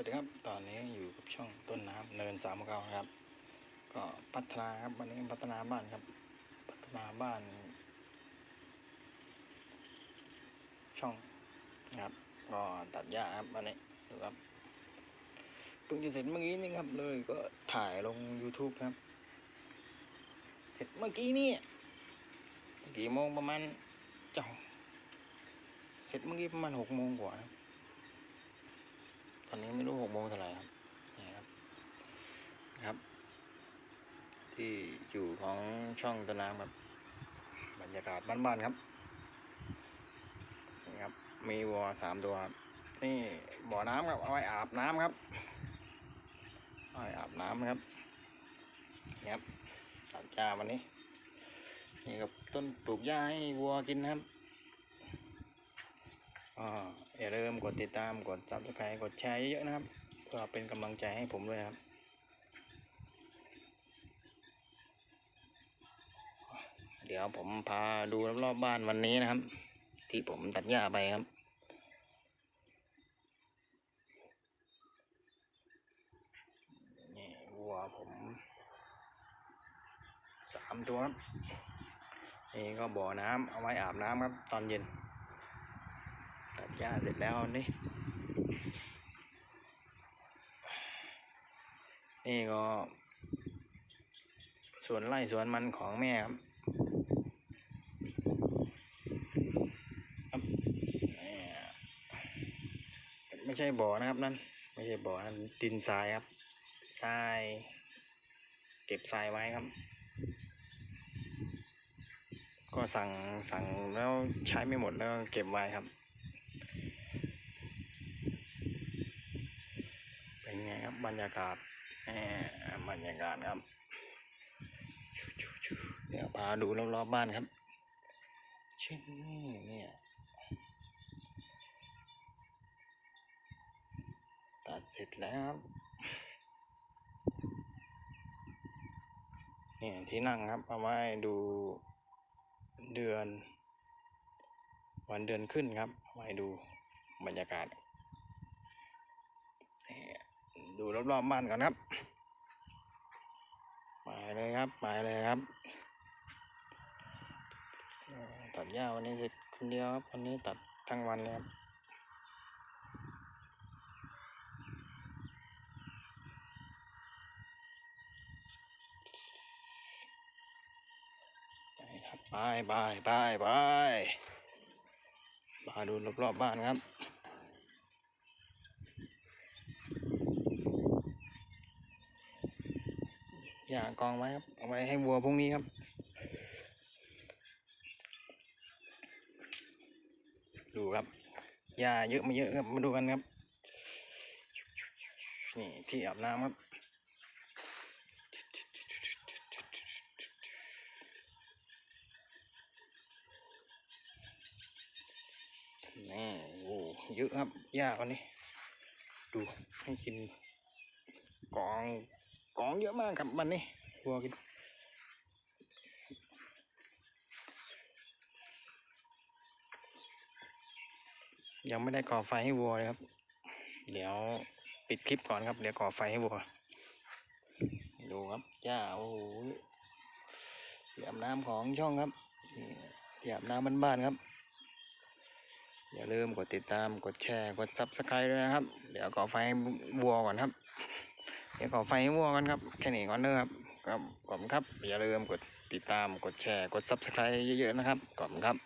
วัสดีครับ ตอนนี้อยู่กับช่องต้นน้ำเนินสามเก้าครับ ก็พัฒนาครับวันนี้พัฒนาบ้านครับ พัฒนาบ้าน ช่องนะครับ ก็ตัดหญ้าครับวันนี้ดูครับเพิ่งจะเสร็จเมื่อกี้นี่ครับ เลยก็ถ่ายลง YouTube ครับ เสร็จเมื่อกี้นี่กี่โมงประมาณเจ้าเสร็จเมื่อกี้ประมาณหกโมงกว่าครับ ตอนนี้ไม่รู้หกโมงเท่าไหร่ครับนี่ครับครับ ที่อยู่ของช่องต้นน้ำครับบรรยากาศบ้านๆครับนี่ครับ มีวัวสามตัวครับนี่บ่อน้ำครับเอาไว้อาบน้ำครับเอาไว้อาบน้ำครับนี่ครับตัดหญ้าวันนี้นี่ครับต้นปลูกหญ้าให้วัวกินครับ อย่าลืมกดติดตามกด subscribe กดแชร์เยอะๆนะครับ เพื่อเป็นกำลังใจให้ผมด้วยนะครับ เดี๋ยวผมพาดูรอบๆบ้านวันนี้นะครับ ที่ผมตัดหญ้าไปครับนี่วัวผมสามตัวครับนี่ก็บ่อน้ำเอาไว้อาบน้ำครับ ตอนเย็น หญ้าเสร็จแล้วนี่ นี่ก็สวนไร่สวนมันของแม่ครับครับไม่ใช่บ่อนะครับนั่นไม่ใช่บ่อนั่นดินทรายครับทรายเก็บทรายไว้ครับ ก็สั่งสั่งแล้วใช้ไม่หมดแล้วเก็บไว้ครับ เป็นไงครั บรรยากาศบรรยากาศครับเดี๋ยวพาดูรอบๆบ้านครับเชิ้นนี้เนี่ยตัดเสร็จแล้วครับเนี่ยที่นั่งครับเอาไว้ดูเดือน วันเดือนขึ้นครับเอาไว้ดูบรรยากาศ ดูรอบๆบ้านก่อนครับไปเลยครับไปเลยครับตัดหญ้าวันนี้เสร็จคนเดียวครับวันนี้ตัดทั้งวันเลยครับไปครับไปไปไปไปมาดูรอบๆบ้านครับ อย่ากองไว้ครับเอาไว้ให้วัวพรุ่งนี้ครับ ดูครับหญ้าเยอะไม่เยอะครับมาดูกันครับนี่ที่อาบน้ำครับนี่โอ้เยอะครับหญ้าวันนี้ ดูให้กินกอง กองเยอะมากครับวันนี้วัวกินยังไม่ได้ก่อไฟให้วัวเลยครับ เดี๋ยวปิดคลิปก่อนครับ เดี๋ยวก่อไฟให้วัว ดูครับหญ้าโอ้โหที่อาบน้ำของช่องครับนี่ที่อาบน้ำบ้านๆครับ อย่าลืมกดติดตาม กดแชร์ กดซับสไครต์ด้วยนะครับ เดี๋ยวก่อไฟให้วัวก่อนครับเดี๋ยวก่อไฟให้วัวกันครับ แค่นี้ก่อนเด้อครับครับขอบคุณครับ อย่าลืมกดติดตามกดแชร์กดซับสไครต์เยอะๆนะครับขอบคุณครับ